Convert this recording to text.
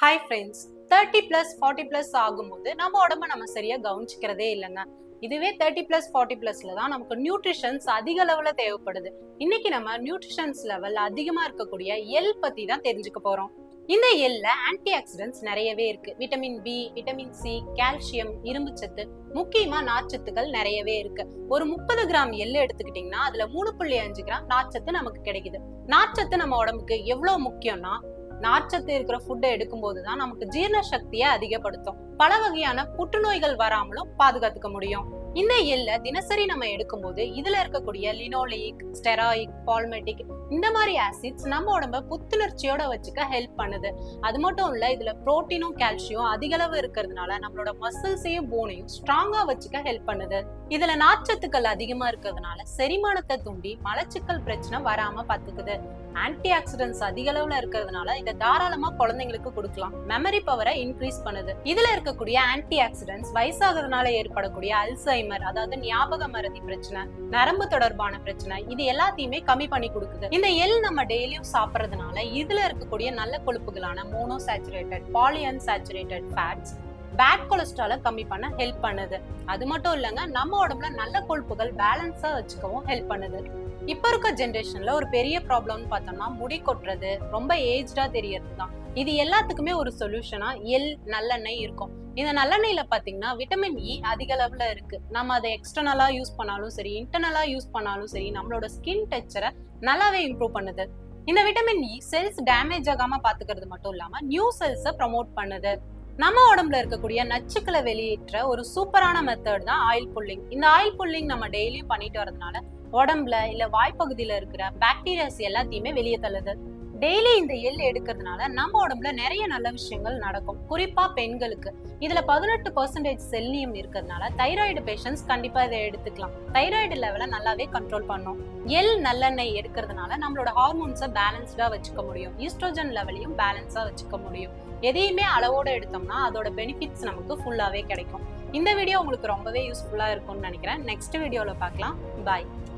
Hi friends thirty plus forty plus ஆகும்போது நம்ம உடம்ப நம்ம சரியாக கவனிச்சிக்கிறதே இல்லைங்க. இதுவே தேர்ட்டி ப்ளஸ் ஃபார்ட்டி ப்ளஸ்ல தான் நமக்கு நியூட்ரிஷன்ஸ் அதிக லெவலில் தேவைப்படுது. இன்னைக்கு நம்ம நியூட்ரிஷன்ஸ் லெவல் அதிகமாக இருக்கக்கூடிய எல் பற்றி தான் தெரிஞ்சுக்க போகிறோம் இந்த எல்ல ஆன்டி ஆக்சிடென்ட்ஸ் நிறையவே இருக்கு. Vitamin B vitamin C calcium இரும்புச்சத்து முக்கியமா நார்ச்சத்துக்கள் நிறையவே இருக்கு. ஒரு முப்பது கிராம் எள்ளு எடுத்துக்கிட்டீங்கன்னா அதுல மூணு புள்ளி அஞ்சு கிராம் நார்ச்சத்து நமக்கு கிடைக்குது. நார்ச்சத்து நம்ம உடம்புக்கு எவ்வளவு முக்கியம்னா நார்ச்சத்து இருக்கிற ஃபுட்டை எடுக்கும்போது தான் நமக்கு ஜீரண சக்தியை அதிகப்படுத்தும். பல வகையான புற்றுநோய்கள் வராமலும் பாதுகாத்துக்க முடியும். இந்த எல்லை தினசரி நம்ம எடுக்கும்போது இதுல இருக்கக்கூடிய லினோலிக் ஸ்டெராயிக் பால்மெட்டிக் இந்த மாதிரி ஆசிட்ஸ் நம்ம உடம்ப புத்துணர்ச்சியோட வச்சுக்க ஹெல்ப் பண்ணுது. அது மட்டும் இல்ல இதுல புரோட்டீனும் கால்சியம் அதிக அளவு இருக்கிறதுனால நம்மளோட மசில்ஸையும் போனையும் ஸ்ட்ராங்கா வச்சுக்க ஹெல்ப் பண்ணுது. இதுல நார்ச்சத்துக்கள் அதிகமா இருக்கிறதுனால செரிமானத்தை தூண்டி மலச்சிக்கல் பிரச்சனை வராம பாத்துக்குது ஆன்டி ஆக்சிடென்ட்ஸ் அதிக அளவுல இருக்கிறதுனால இதை தாராளமா குழந்தைங்களுக்கு கொடுக்கலாம். மெமரி பவரை இன்க்ரீஸ் பண்ணுது. இதுல இருக்கக்கூடிய ஆன்டி ஆக்சிடென்ட்ஸ் வயசாகிறதுனால ஏற்படக்கூடிய அல்சைமர் அதாவது ஞாபக மறதி பிரச்சனை நரம்பு தொடர்பான பிரச்சனை இது எல்லாத்தையுமே கம்மி பண்ணி கொடுக்குது. இந்த எள் நம்ம டெய்லியும் சாப்பிட்றதுனால இதுல இருக்கக்கூடிய நல்ல கொழுப்புகளான மோனோசாச்சுரேட்டட் பாலியன்சாச்சுரேட்டட் ஃபேட்ஸ் பேட் கொலஸ்ட்ராலை கம்மி பண்ண ஹெல்ப் பண்ணுது. அது மட்டும் இல்லைங்க நம்ம உடம்புல நல்ல கொழுப்புகள் பேலன்ஸாக வச்சுக்கவும் ஹெல்ப் பண்ணுது. இப்போ இருக்க ஜென்ரேஷன்ல ஒரு பெரிய ப்ராப்ளம்னு பார்த்தோம்னா முடி கொட்டுறது ரொம்ப ஏஜ்டா தெரியறது தான் இது எல்லாத்துக்குமே ஒரு சொல்யூஷனா எல் நல்லெண்ணெய் இருக்கும். இந்த நல்லெண்ணெயில பாத்தீங்கன்னா விட்டமின் இ e அதிக அளவுல இருக்கு. நம்ம அதை எக்ஸ்டர்னலா யூஸ் பண்ணாலும் சரி இன்டர்னலா யூஸ் பண்ணாலும் சரி நம்மளோட ஸ்கின் டெக்சரை நல்லாவே இம்ப்ரூவ் பண்ணுது. இந்த விட்டமின் இ செல்ஸ் டேமேஜ் ஆகாம பாத்துக்கிறது மட்டும் இல்லாம நியூ செல்ஸை ப்ரமோட் பண்ணுது. நம்ம உடம்புல இருக்கக்கூடிய நச்சுக்களை வெளியேற்ற ஒரு சூப்பரான மெத்தட் தான் ஆயில் புல்லிங் இந்த ஆயில் புல்லிங் நம்ம டெய்லியும் பண்ணிட்டு வரதுனால உடம்புல இல்ல வாய்ப்பகுதியில இருக்கிற பாக்டீரியாஸ் எல்லாத்தையுமே வெளியே தள்ளுது. டெய்லி இந்த எள் எடுக்கிறதுனால நம்ம உடம்புல நிறைய நல்ல விஷயங்கள் நடக்கும். குறிப்பா பெண்களுக்கு. இதுல பதினெட்டு பர்சன்டேஜ் செல்லியம் இருக்கிறதுனால தைராய்டு பேஷண்ட்ஸ் கண்டிப்பா இதை எடுத்துக்கலாம். தைராய்டு லெவலை நல்லாவே கண்ட்ரோல் பண்ணும். எள் நல்லெண்ணெய் எடுக்கிறதுனால நம்மளோட ஹார்மோன்ஸை பேலன்ஸ்டா வச்சுக்க முடியும். ஈஸ்ட்ரோஜன் லெவலையும் பேலன்ஸா வச்சுக்க முடியும். எதையுமே அளவோட எடுத்தோம்னா அதோட பெனிஃபிட்ஸ் நமக்கு ஃபுல்லாவே கிடைக்கும். இந்த வீடியோ உங்களுக்கு ரொம்பவே யூஸ்ஃபுல்லா இருக்கும்னு நினைக்கிறேன். நெக்ஸ்ட் வீடியோல பார்க்கலாம். பாய்